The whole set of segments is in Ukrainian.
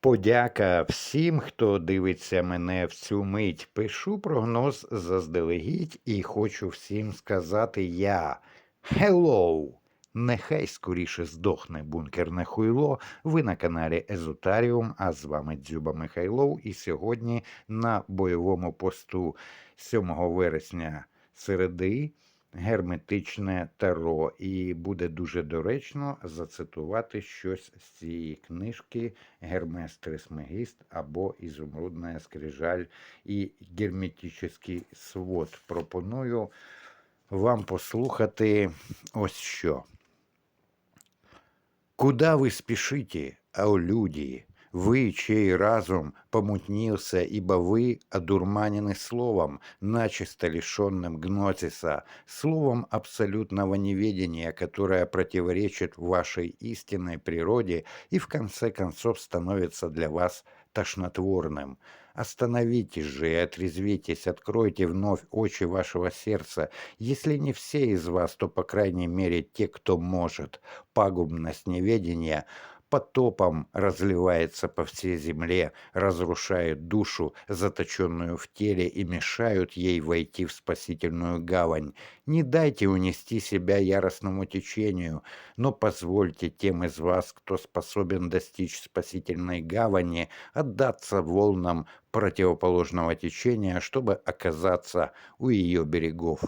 Подяка всім, хто дивиться мене в цю мить. Пишу прогноз заздалегідь і хочу всім сказати я. Hello! Нехай скоріше здохне бункерне хуйло. Ви на каналі Езотаріум, а з вами Дзюба Михайлов. І сьогодні на бойовому посту 7 вересня середи герметичне таро. І буде дуже доречно зацитувати щось з цієї книжки Гермес Трисмегіст або Ізумрудна скрижаль і герметичний свод. Пропоную вам послухати ось що. Куда вы спешите, о люди? Вы, чей разум помутнился, ибо вы одурманены словом, начисто лишенным гнотиса, словом абсолютного неведения, которое противоречит вашей истинной природе и в конце концов становится для вас тошнотворным. Остановитесь же и отрезвитесь, откройте вновь очи вашего сердца. Если не все из вас, то, по крайней мере, те, кто может. Пагубность неведения потопом разливается по всей земле, разрушает душу, заточенную в теле, и мешают ей войти в спасительную гавань. Не дайте унести себя яростному течению, но позвольте тем из вас, кто способен достичь спасительной гавани, отдаться волнам противоположного течения, чтобы оказаться у ее берегов.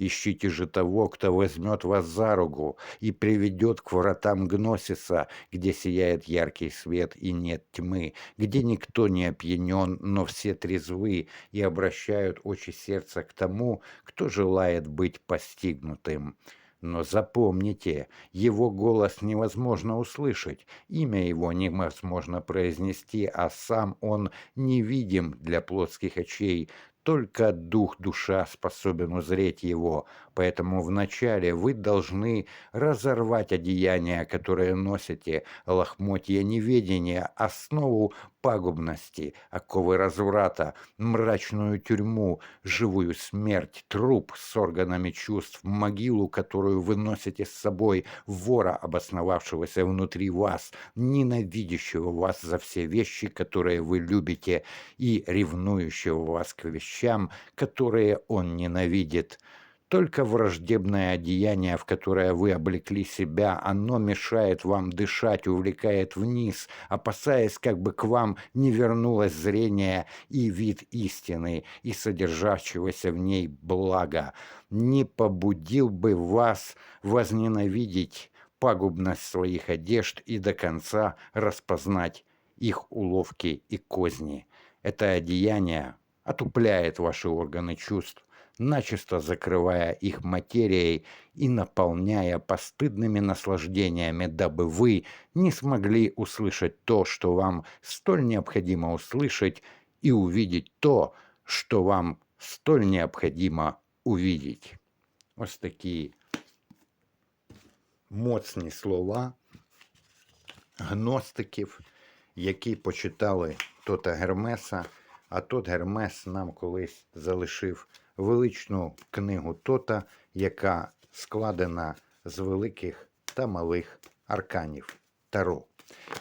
Ищите же того, кто возьмет вас за руку и приведет к вратам Гносиса, где сияет яркий свет и нет тьмы, где никто не опьянен, но все трезвы и обращают очи сердца к тому, кто желает быть постигнутым. Но запомните, его голос невозможно услышать, имя его невозможно произнести, а сам он невидим для плотских очей, только дух-душа способен узреть его, поэтому вначале вы должны разорвать одеяния, которые носите, лохмотья неведения, основу пагубности, оковы разврата, мрачную тюрьму, живую смерть, труп с органами чувств, могилу, которую вы носите с собой, вора, обосновавшегося внутри вас, ненавидящего вас за все вещи, которые вы любите, и ревнующего вас к вещам, которые он ненавидит. Только враждебное одеяние, в которое вы облекли себя, оно мешает вам дышать, увлекает вниз, опасаясь, как бы к вам не вернулось зрение и вид истины, и содержащегося в ней блага. Не побудил бы вас возненавидеть пагубность своих одежд и до конца распознать их уловки и козни. Это одеяние отупляет ваши органы чувств, начисто закрывая их материей и наполняя постыдными наслаждениями, дабы вы не смогли услышать то, что вам столь необходимо услышать, и увидеть то, что вам столь необходимо увидеть. Ось такі моцні слова гностиків, які почитали Тота Гермеса, а тот Гермес нам колись залишив величну книгу Тота, яка складена з великих та малих арканів Таро.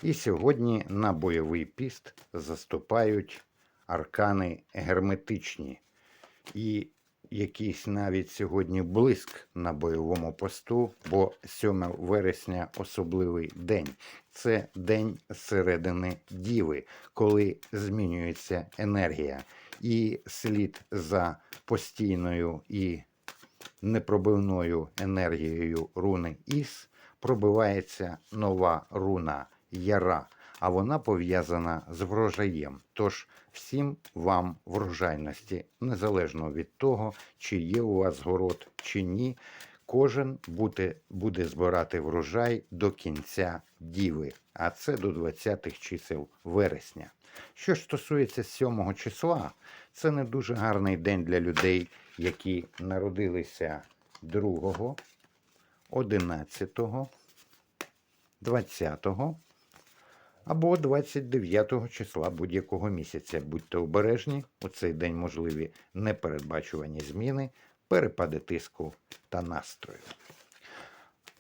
І сьогодні на бойовий піст заступають аркани герметичні. І якийсь навіть сьогодні блиск на бойовому посту, бо 7 вересня особливий день. Це день середини діви, коли змінюється енергія. І слід за постійною і непробивною енергією руни Іс пробивається нова руна Яра, а вона пов'язана з врожаєм. Тож всім вам врожайності, незалежно від того, чи є у вас город чи ні. Кожен буде, буде збирати врожай до кінця діви, а це до 20-х чисел вересня. Що ж стосується 7 числа, це не дуже гарний день для людей, які народилися 2, 11, 20 або 29 числа будь-якого місяця. Будьте обережні, у цей день можливі непередбачувані зміни, перепади тиску та настрою.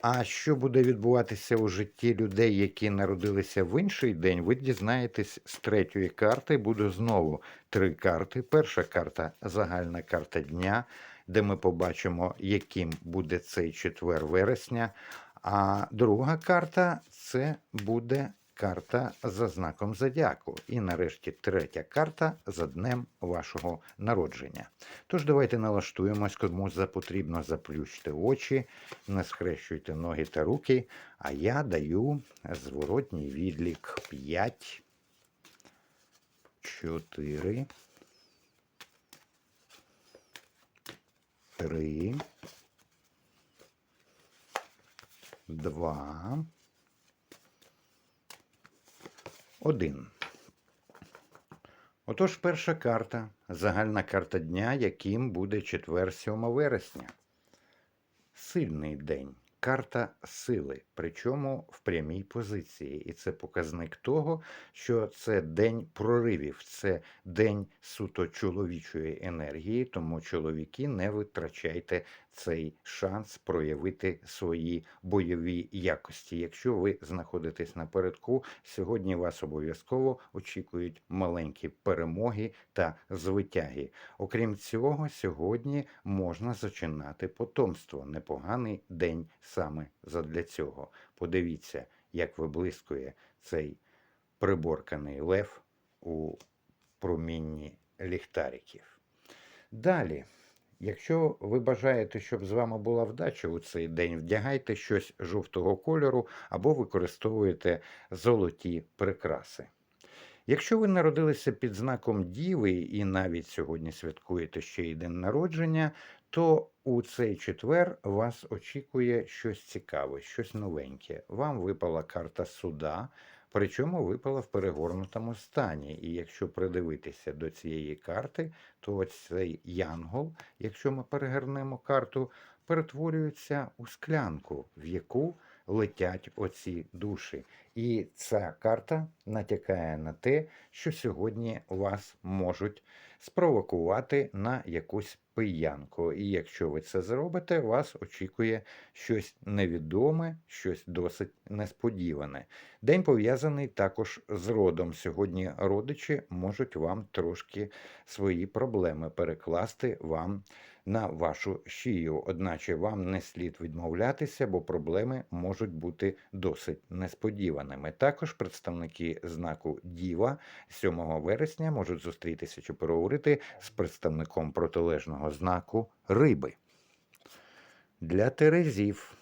А що буде відбуватися у житті людей, які народилися в інший день, ви дізнаєтесь з третьої карти. Буде знову три карти. Перша карта загальна карта дня, де ми побачимо, яким буде цей четвер вересня. А друга карта це буде карта за знаком зодіаку. І нарешті третя карта за днем вашого народження. Тож давайте налаштуємось, кому за потрібно заплющте очі, не схрещуйте ноги та руки, а я даю зворотній відлік 5, 4, 3, 2, 1. Отож, перша карта, загальна карта дня, яким буде четвер 7 вересня. Сильний день, карта сили, причому в прямій позиції. І це показник того, що це день проривів, це день суто чоловічої енергії, тому чоловіки не витрачайте цей шанс проявити свої бойові якості. Якщо ви знаходитесь напередку, сьогодні вас обов'язково очікують маленькі перемоги та звитяги. Окрім цього, сьогодні можна зачинати потомство. Непоганий день саме задля цього. Подивіться, як виблискує цей приборканий лев у промінні ліхтариків. Далі. Якщо ви бажаєте, щоб з вами була вдача у цей день, вдягайте щось жовтого кольору або використовуєте золоті прикраси. Якщо ви народилися під знаком Діви і навіть сьогодні святкуєте ще й день народження, то у цей четвер вас очікує щось цікаве, щось новеньке. Вам випала карта суда, причому випала в перегорнутому стані. І якщо придивитися до цієї карти, то цей янгол, якщо ми перегорнемо карту, перетворюється у склянку, в яку летять оці душі. І ця карта натякає на те, що сьогодні вас можуть спровокувати на якусь пиянку. І якщо ви це зробите, вас очікує щось невідоме, щось досить несподіване. День пов'язаний також з родом. Сьогодні родичі можуть вам трошки свої проблеми перекласти вам на вашу шию. Одначе вам не слід відмовлятися, бо проблеми можуть бути досить несподіваними. Також представники знаку Діва 7 вересня можуть зустрітися чи переговорити з представником протилежного знаку риби. Для Терезів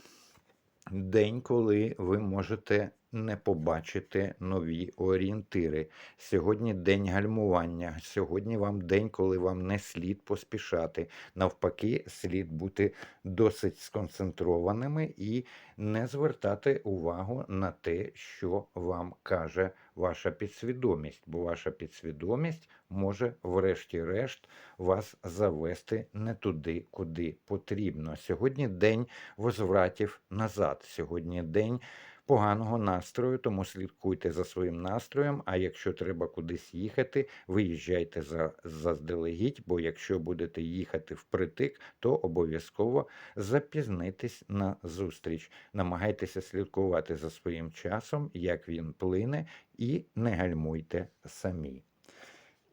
день, коли ви можете не побачити нові орієнтири. Сьогодні день гальмування. Сьогодні вам день, коли вам не слід поспішати. Навпаки, слід бути досить сконцентрованими і не звертати увагу на те, що вам каже ваша підсвідомість, бо ваша підсвідомість може, врешті-решт, вас завести не туди, куди потрібно. Сьогодні день возвратів назад. Сьогодні день поганого настрою, тому слідкуйте за своїм настроєм. А якщо треба кудись їхати, виїжджайте за заздалегідь, бо якщо будете їхати впритик, то обов'язково запізнитись на зустріч. Намагайтеся слідкувати за своїм часом, як він плине, і не гальмуйте самі.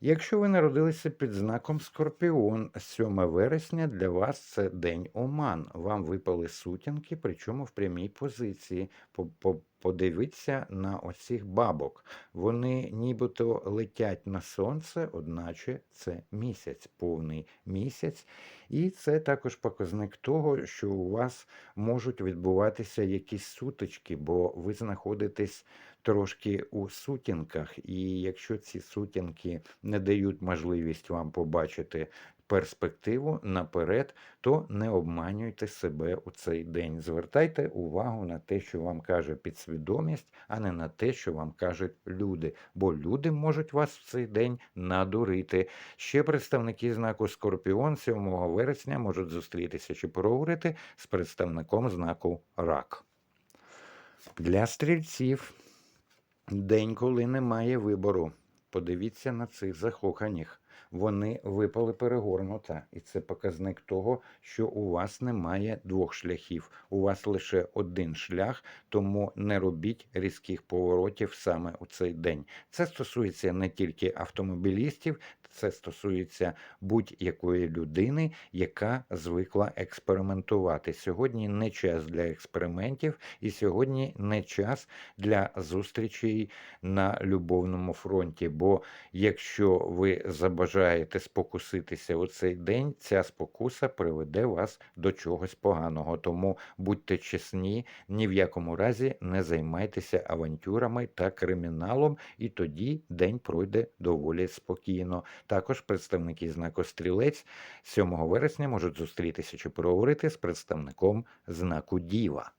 Якщо ви народилися під знаком Скорпіон, 7 вересня для вас це день оман. Вам випали сутінки, причому в прямій позиції. Подивіться на оцих бабок. Вони нібито летять на сонце, одначе це місяць, повний місяць. І це також показник того, що у вас можуть відбуватися якісь сутички, бо ви знаходитесь трошки у сутінках, і якщо ці сутінки не дають можливість вам побачити перспективу наперед, то не обманюйте себе у цей день. Звертайте увагу на те, що вам каже підсвідомість, а не на те, що вам кажуть люди. Бо люди можуть вас в цей день надурити. Ще представники знаку Скорпіон 7 вересня можуть зустрітися чи проговорити з представником знаку Рак. Для стрільців день, коли немає вибору. Подивіться на цих захоханіх. Вони випали перегорнута, і це показник того, що у вас немає двох шляхів. У вас лише один шлях, тому не робіть різких поворотів саме у цей день. Це стосується не тільки автомобілістів, це стосується будь-якої людини, яка звикла експериментувати. Сьогодні не час для експериментів, і сьогодні не час для зустрічей на любовному фронті. Бо якщо ви забажаєте спокуситися у цей день, ця спокуса приведе вас до чогось поганого. Тому будьте чесні, ні в якому разі не займайтеся авантюрами та криміналом, і тоді день пройде доволі спокійно. Також представники знаку стрілець 7 вересня можуть зустрітися чи поговорити з представником знаку Діва.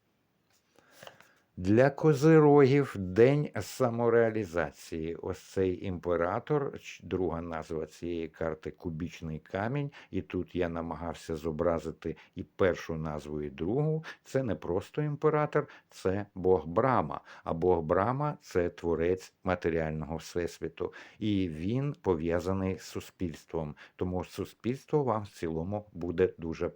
Для козирогів день самореалізації. Ось цей імператор, друга назва цієї карти кубічний камінь. І тут я намагався зобразити і першу назву, і другу. Це не просто імператор, це Бог Брама. А Бог Брама це творець матеріального всесвіту. І він пов'язаний з суспільством. Тому суспільство вам в цілому буде дуже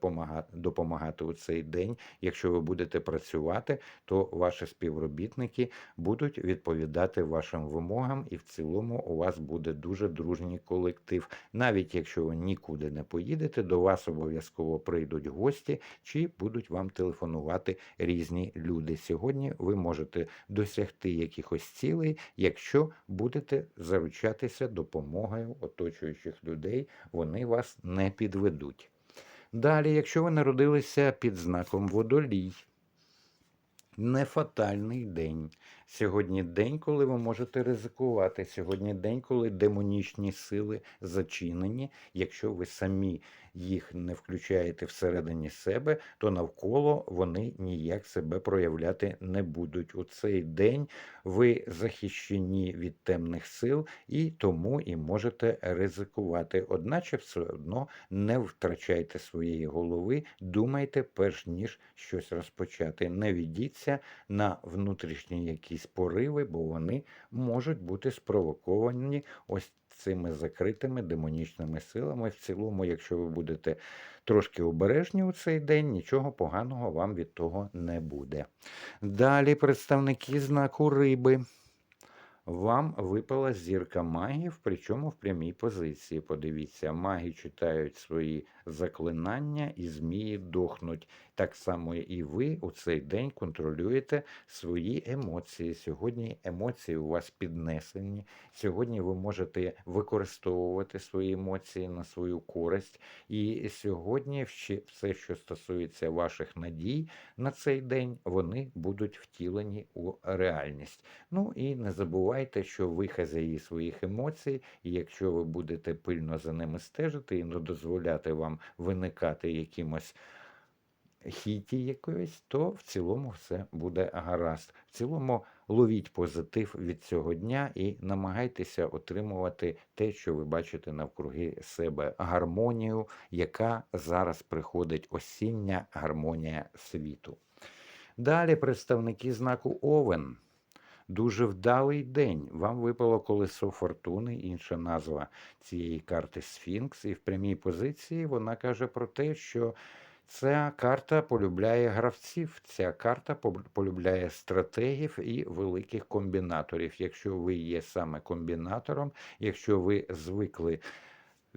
допомагати у цей день. Якщо ви будете працювати, то ваші співробітники будуть відповідати вашим вимогам, і в цілому у вас буде дуже дружній колектив. Навіть якщо ви нікуди не поїдете, до вас обов'язково прийдуть гості чи будуть вам телефонувати різні люди. Сьогодні ви можете досягти якихось цілей, якщо будете заручатися допомогою оточуючих людей, вони вас не підведуть. Далі, якщо ви народилися під знаком водолій, не фатальний день. Сьогодні день, коли ви можете ризикувати. Сьогодні день, коли демонічні сили зачинені. Якщо ви самі їх не включаєте всередині себе, то навколо вони ніяк себе проявляти не будуть. У цей день ви захищені від темних сил і тому і можете ризикувати. Одначе все одно не втрачайте своєї голови, думайте, перш ніж щось розпочати. Не ведіться на внутрішні якісь пориви, бо вони можуть бути спровоковані ось цими закритими демонічними силами. В цілому, якщо ви будете трошки обережні у цей день, нічого поганого вам від того не буде. Далі представники знаку риби. Вам випала зірка магів, причому в прямій позиції. Подивіться, маги читають свої заклинання і змії дохнуть. Так само і ви у цей день контролюєте свої емоції. Сьогодні емоції у вас піднесені. Сьогодні ви можете використовувати свої емоції на свою користь. І сьогодні все, що стосується ваших надій на цей день, вони будуть втілені у реальність. Ну і не забувайте, що ви хазяї своїх емоцій, і якщо ви будете пильно за ними стежити і не дозволяти вам виникати якимось хіті якоїсь, то в цілому все буде гаразд. В цілому ловіть позитив від цього дня і намагайтеся отримувати те, що ви бачите навкруги себе, гармонію, яка зараз приходить осіння гармонія світу. Далі представники знаку Овен. Дуже вдалий день. Вам випало колесо фортуни, інша назва цієї карти Сфінкс. І в прямій позиції вона каже про те, що ця карта полюбляє гравців, ця карта полюбляє стратегів і великих комбінаторів. Якщо ви є саме комбінатором, якщо ви звикли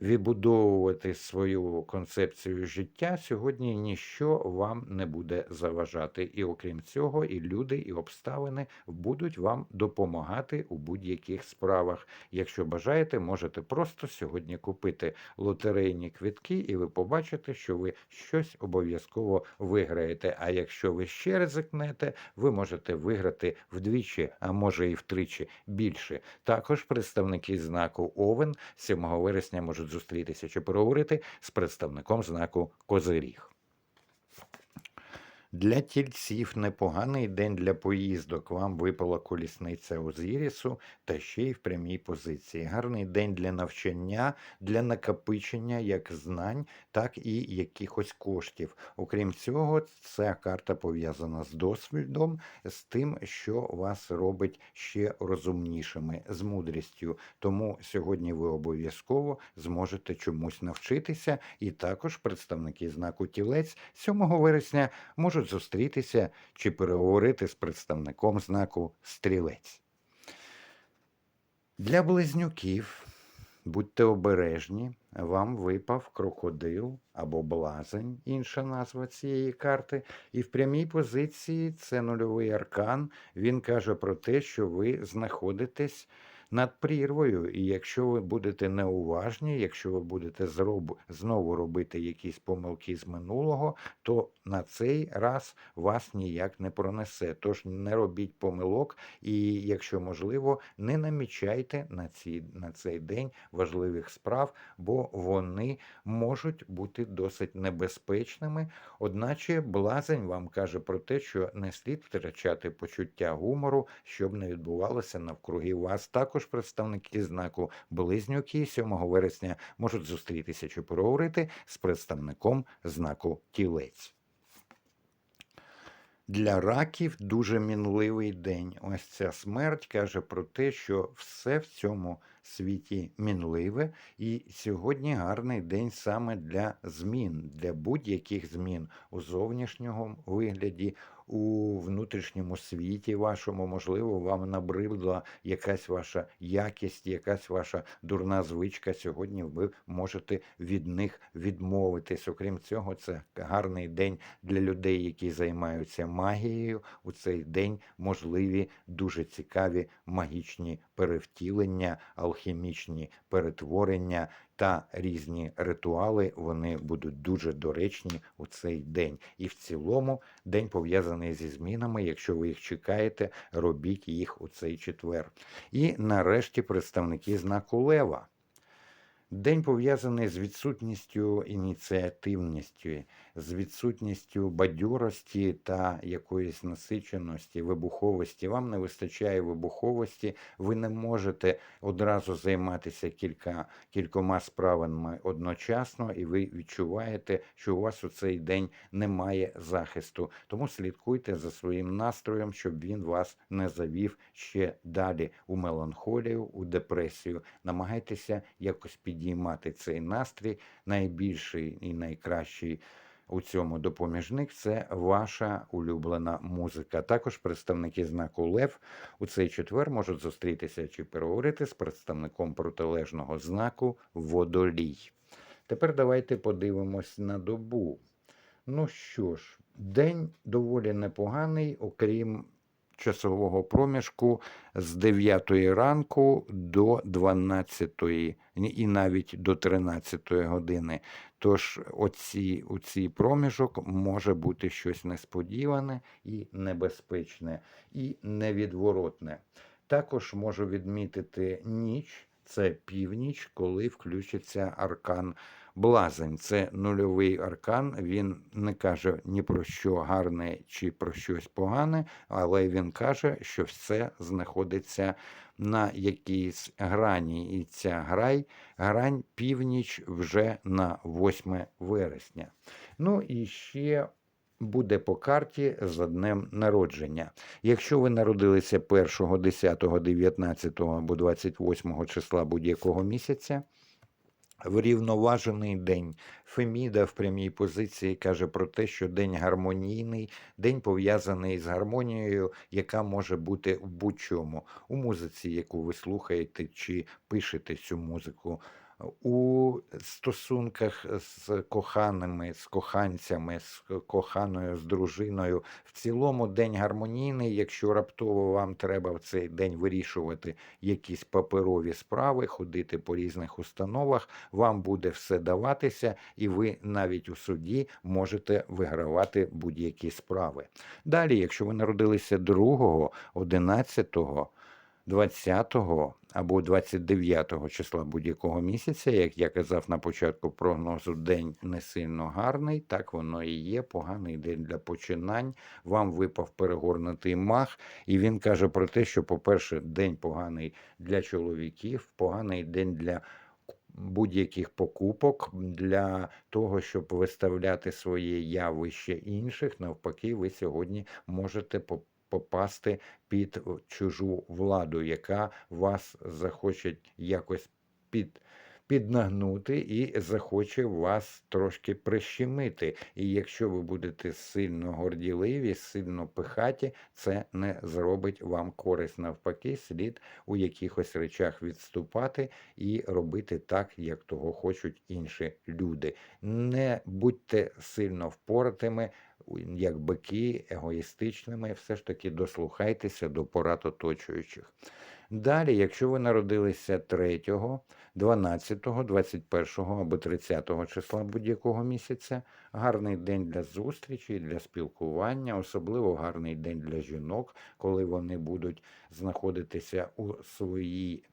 відбудовувати свою концепцію життя, сьогодні ніщо вам не буде заважати. І окрім цього, і люди, і обставини будуть вам допомагати у будь-яких справах. Якщо бажаєте, можете просто сьогодні купити лотерейні квитки, і ви побачите, що ви щось обов'язково виграєте. А якщо ви ще ризикнете, ви можете виграти вдвічі, а може і втричі більше. Також представники знаку Овен 7 вересня можуть зустрітися чи переговорити з представником знаку Козиріг. Для тільців непоганий день для поїздок. Вам випала колісниця Озірісу та ще й в прямій позиції. Гарний день для навчання, для накопичення як знань, так і якихось коштів. Окрім цього, ця карта пов'язана з досвідом, з тим, що вас робить ще розумнішими, з мудрістю. Тому сьогодні ви обов'язково зможете чомусь навчитися, і також представники знаку тілець 7 вересня можуть зустрітися чи переговорити з представником знаку стрілець. Для близнюків будьте обережні, вам випав крокодил або блазень, інша назва цієї карти. І в прямій позиції це нульовий аркан. Він каже про те, що ви знаходитесь над прірвою, і якщо ви будете неуважні, якщо ви будете зроб... знову робити якісь помилки з минулого, то на цей раз вас ніяк не пронесе. Тож не робіть помилок, і якщо можливо, не намічайте на, ці... на цей день важливих справ, бо вони можуть бути досить небезпечними. Одначе блазень вам каже про те, що не слід втрачати почуття гумору, щоб не відбувалося навкруги вас. Також представники знаку Близнюки 7 вересня можуть зустрітися чи поговорити з представником знаку Тілець. Для раків дуже мінливий день. Ось ця смерть каже про те, що все в цьому світі мінливе, і сьогодні гарний день саме для змін, для будь-яких змін у зовнішньому вигляді, у внутрішньому світі вашому, можливо, вам набридла якась ваша якість, якась ваша дурна звичка. Сьогодні ви можете від них відмовитись. Окрім цього, це гарний день для людей, які займаються магією. У цей день можливі дуже цікаві магічні перевтілення, алхімічні перетворення та різні ритуали. Вони будуть дуже доречні у цей день. І в цілому день пов'язаний зі змінами. Якщо ви їх чекаєте, робіть їх у цей четвер. І нарешті представники знаку Лева. День пов'язаний з відсутністю ініціативності, з відсутністю бадьорості та якоїсь насиченості, вибуховості. Вам не вистачає вибуховості, ви не можете одразу займатися кілька, кількома справами одночасно, і ви відчуваєте, що у вас у цей день немає захисту. Тому слідкуйте за своїм настроєм, щоб він вас не завів ще далі у меланхолію, у депресію. Намагайтеся якось підіймати цей настрій. Найбільший і найкращий у цьому допоміжник це ваша улюблена музика. Також представники знаку Лев у цей четвер можуть зустрітися чи переговорити з представником протилежного знаку Водолій. Тепер давайте подивимось на добу. Ну що ж, день доволі непоганий, окрім часового проміжку з 9 ранку до 12 і навіть до 13 години. Тож оці, у цей проміжок може бути щось несподіване і небезпечне, і невідворотне. Також можу відмітити ніч, це північ, коли включиться аркан Блазень. Це нульовий аркан. Він не каже ні про що гарне чи про щось погане, але він каже, що все знаходиться на якійсь грані. І ця грай, грань північ вже на 8 вересня. Ну і ще. Буде по карті за днем народження. Якщо ви народилися 1, 10, 19 або 28 числа будь-якого місяця, Врівноважений день. Феміда в прямій позиції каже про те, що день гармонійний, день пов'язаний з гармонією, яка може бути в будь-чому у музиці, яку ви слухаєте чи пишете цю музику, у стосунках з коханими, з коханцями, з коханою, з дружиною. В цілому день гармонійний. Якщо раптово вам треба в цей день вирішувати якісь паперові справи, ходити по різних установах, вам буде все даватися, і ви навіть у суді можете вигравати будь-які справи. Далі, якщо ви народилися 2, 11, 20 або 29 числа будь-якого місяця, як я казав на початку прогнозу, день не сильно гарний, так воно і є. Поганий день для починань. Вам випав перегорнутий мах, і він каже про те, що, по-перше, день поганий для чоловіків, поганий день для будь-яких покупок для того, щоб виставляти своє явище інших. Навпаки, ви сьогодні можете по- попасти під е, чужу владу, яка вас захоче якось під. Піднагнути і захоче вас трошки прищемити. І якщо ви будете сильно горділиві, сильно пихаті, це не зробить вам користь. Навпаки, слід у якихось речах відступати і робити так, як того хочуть інші люди. Не будьте сильно впоратими, як бики, егоїстичними, все ж таки дослухайтеся до порад оточуючих. Далі, якщо ви народилися 3, 12, 21 або 30 числа будь-якого місяця, гарний день для зустрічі, для спілкування, особливо гарний день для жінок, коли вони будуть знаходитися у своїй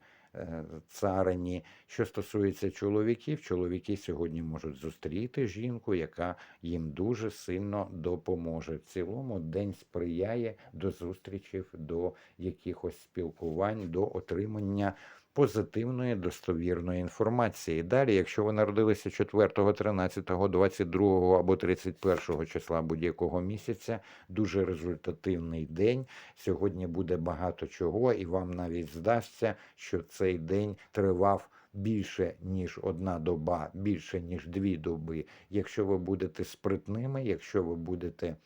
царині. Що стосується чоловіків, чоловіки сьогодні можуть зустріти жінку, яка їм дуже сильно допоможе. В цілому день сприяє до зустрічів, до якихось спілкувань, до отримання. Позитивної достовірної інформації. Далі, якщо ви народилися 4, 13, 22 або 31 числа будь-якого місяця, дуже результативний день. Сьогодні буде багато чого, і вам навіть здасться, що цей день тривав. Більше ніж одна доба, більше ніж дві доби. Якщо ви будете спритними, якщо ви будете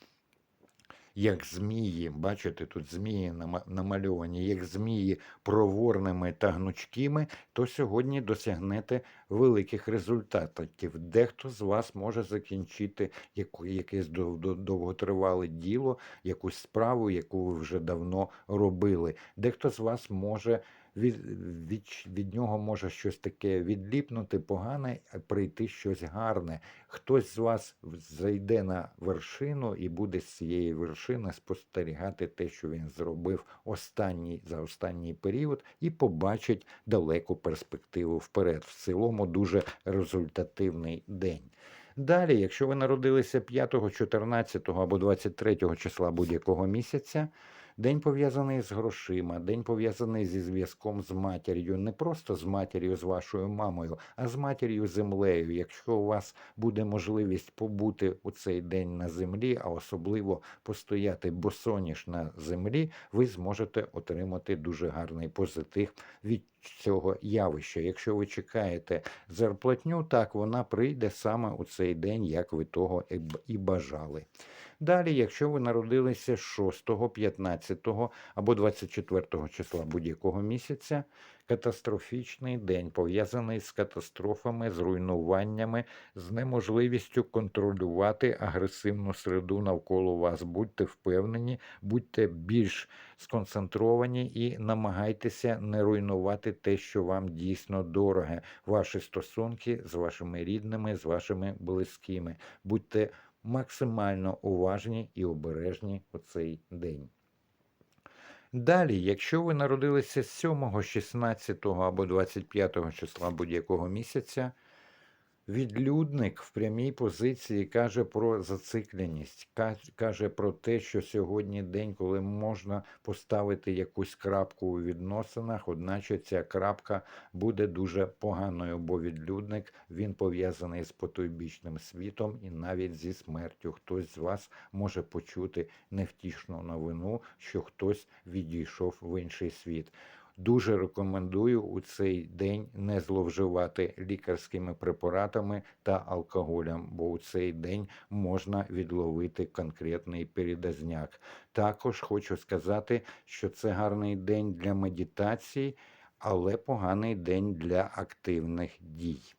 як змії, бачите, тут змії нама- намальовані, як змії проворними та гнучкими, то сьогодні досягнете великих результатів. Дехто з вас може закінчити якесь дов- дов- довготривале діло, якусь справу, яку ви вже давно робили. Дехто з вас може. Від, від, від нього може щось таке відліпнути погане, а прийти щось гарне. Хтось з вас зайде на вершину і буде з цієї вершини спостерігати те, що він зробив останній за останній період, і побачить далеку перспективу вперед. В цілому дуже результативний день. Далі, якщо ви народилися 5, 14 або 23 числа будь-якого місяця, день пов'язаний з грошима, день пов'язаний зі зв'язком з матір'ю, не просто з матір'ю, з вашою мамою, а з матір'ю землею. Якщо у вас буде можливість побути у цей день на землі, а особливо постояти босоніж на землі, ви зможете отримати дуже гарний позитив від цього явища. Якщо ви чекаєте зарплатню, так вона прийде саме у цей день, як ви того і бажали. Далі, якщо ви народилися 6, 15 або 24 числа будь-якого місяця, катастрофічний день пов'язаний з катастрофами, з руйнуваннями, з неможливістю контролювати агресивну середу навколо вас. Будьте впевнені, будьте більш сконцентровані і намагайтеся не руйнувати те, що вам дійсно дороге, ваші стосунки з вашими рідними, з вашими близькими. Будьте максимально уважні і обережні у цей день. Далі, якщо ви народилися 7, 16 або 25 числа будь-якого місяця, Відлюдник в прямій позиції каже про зацикленість, каже про те, що сьогодні день, коли можна поставити якусь крапку у відносинах, одначе ця крапка буде дуже поганою, бо відлюдник він пов'язаний з потойбічним світом і навіть зі смертю. Хтось з вас може почути невтішну новину, що хтось відійшов в інший світ. Дуже рекомендую у цей день не зловживати лікарськими препаратами та алкоголем, бо у цей день можна відловити конкретний передозняк. Також хочу сказати, що це гарний день для медитації, але поганий день для активних дій.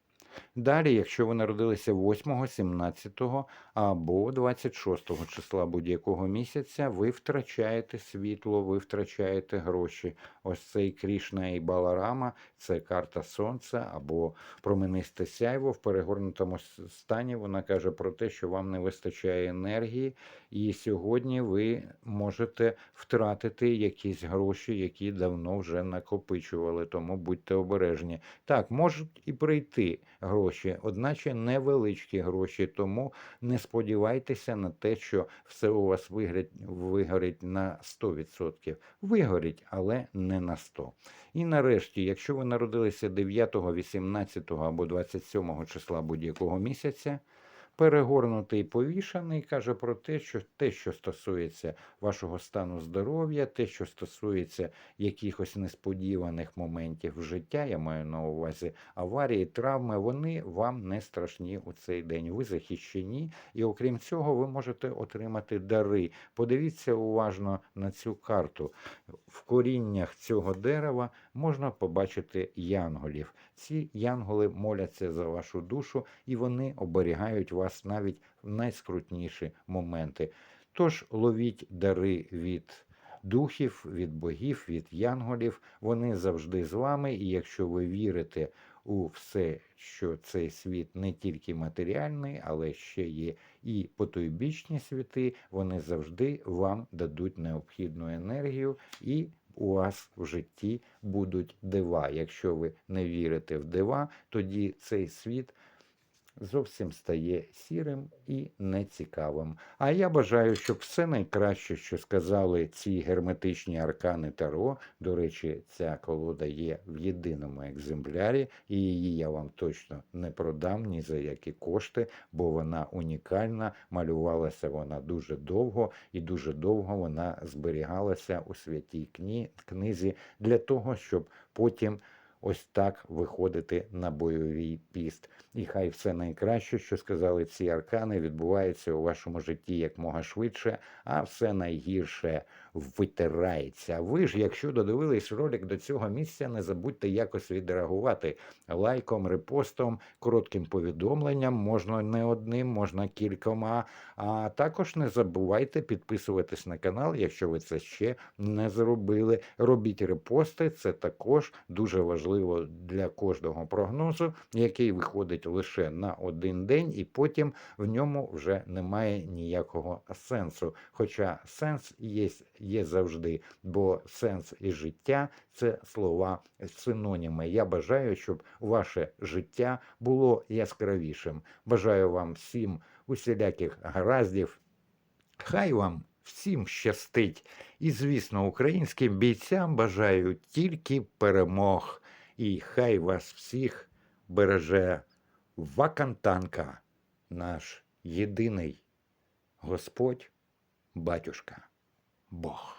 Далі, якщо ви народилися 8, 17 або 26 числа будь-якого місяця, ви втрачаєте світло, ви втрачаєте гроші. Ось цей Крішна і Баларама це карта сонця або променисте сяйво в перегорнутому стані. Вона каже про те, що вам не вистачає енергії, і сьогодні ви можете втратити якісь гроші, які давно вже накопичували. Тому будьте обережні. Так, можуть і прийти гроші, одначе невеличкі гроші. Тому не сподівайтеся на те, що все у вас вигорить, вигорить на 100%. Вигорить, але не на 100%. І нарешті, якщо ви народилися 9, 18 або 27 числа будь-якого місяця, перегорнутий повішаний каже про те, що те, що стосується вашого стану здоров'я, те, що стосується якихось несподіваних моментів життя, я маю на увазі аварії, травми, вони вам не страшні у цей день. Ви захищені, і окрім цього, ви можете отримати дари. Подивіться уважно на цю карту. В коріннях цього дерева можна побачити янголів. Ці янголи моляться за вашу душу, і вони оберігають вас навіть в найскрутніші моменти. Тож ловіть дари від духів, від богів, від янголів. Вони завжди з вами, і якщо ви вірите у все, що цей світ не тільки матеріальний, але ще є і потойбічні світи, вони завжди вам дадуть необхідну енергію і у вас в житті будуть дива. Якщо ви не вірите в дива, тоді цей світ зовсім стає сірим і нецікавим. А я бажаю, щоб все найкраще, що сказали ці герметичні аркани Таро. До речі, ця колода є в єдиному екземплярі, і її я вам точно не продам ні за які кошти, бо вона унікальна. Малювалася вона дуже довго, і дуже довго вона зберігалася у святій книзі для того, щоб потім. Ось так виходити на бойовий піст. І хай все найкраще, що сказали ці аркани, відбувається у вашому житті якмога швидше, а все найгірше витирається. Ви ж, якщо додивились ролик до цього місця, не забудьте якось відреагувати лайком, репостом, коротким повідомленням, можна не одним, можна кількома. А також не забувайте підписуватись на канал, якщо ви це ще не зробили. Робіть репости, це також дуже важливо для кожного прогнозу, який виходить лише на один день, і потім в ньому вже немає ніякого сенсу. Хоча сенс є, є завжди, бо сенс і життя це слова синоніми. Я бажаю, щоб ваше життя було яскравішим. Бажаю вам всім усіляких гараздів. Хай вам всім щастить. І, звісно, українським бійцям бажаю тільки перемог. І хай вас всіх береже Вакантанка, наш єдиний Господь, батюшка, Бог.